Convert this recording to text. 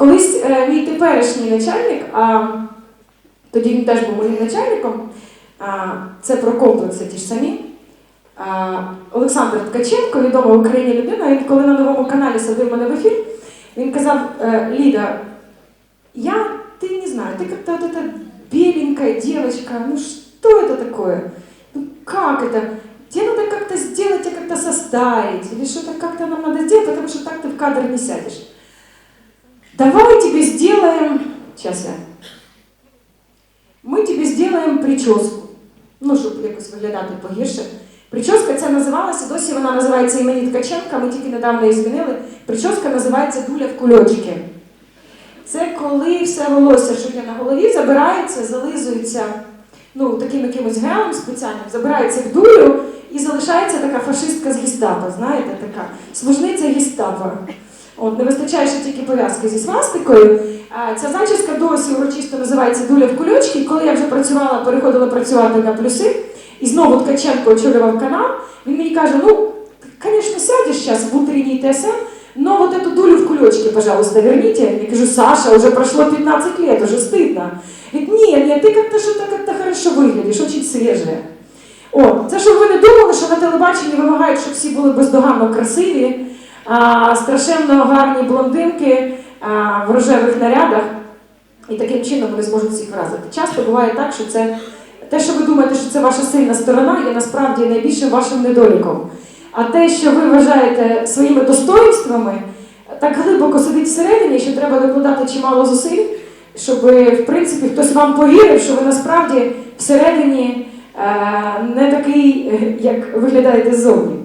Колись е, мій теперішній начальник, а тоді він теж був моїм начальником, а, це про комплекси ті ж самі. А, Олександр Ткаченко, відома в Україні людина, він коли на новому каналі садив мене в ефір, він казав: «Е, Ліда, я, ты не знаю, ты как-то вот эта беленькая девочка, ну что это такое? Ну как это? Тебе надо как-то сделать, тебя как-то состарить, или что-то как-то нам надо сделать, потому что так ты в кадр не сядешь. Давай тебе сделаем, сейчас я, ми тобі сделаем прическу, ну, щоб якось виглядати погірше. Прическа ця називалася, досі вона називається імені Ткаченка, ми тільки недавно її змінили. Прическа називається дуля в кульочки. Це коли все волосся, що є на голові, забирається, зализується ну, таким якимось гелем спеціальним, забирається в дулю і залишається така фашистка з гестапо, знаєте, така служниця гестапо. От, не вистачає ще тільки пов'язки зі свастикою. А, Ця зачіска досі урочисто називається дуля в кульочки. І коли я вже працювала, переходила працювати на плюси, і знову Ткаченко очолював канал, він мені каже: ну, звісно, сядеш зараз в утренній ТСМ, но вот эту дулю в кулечке, пожалуйста, верните. Я говорю, Саша, уже прошло 15 лет, уже стыдно. Говорит, нет, нет, ты как-то что-то как-то хорошо выглядишь, очень свежая. О, це щоб ви не думали, що на телебаченні вимагають, щоб всі були бездоганно красиві, а, страшенно гарні блондинки в рожевих нарядах, і таким чином вони зможуть всіх вразити. Часто буває так, що це те, що ви думаєте, що це ваша сильна сторона, є насправді найбільшим вашим недоліком. А те, що ви вважаєте своїми достоїнствами, так глибоко сидить всередині, що треба докладати чимало зусиль, щоб, в принципі, хтось вам повірив, що ви насправді всередині е, не такий, е, як виглядаєте ззовні.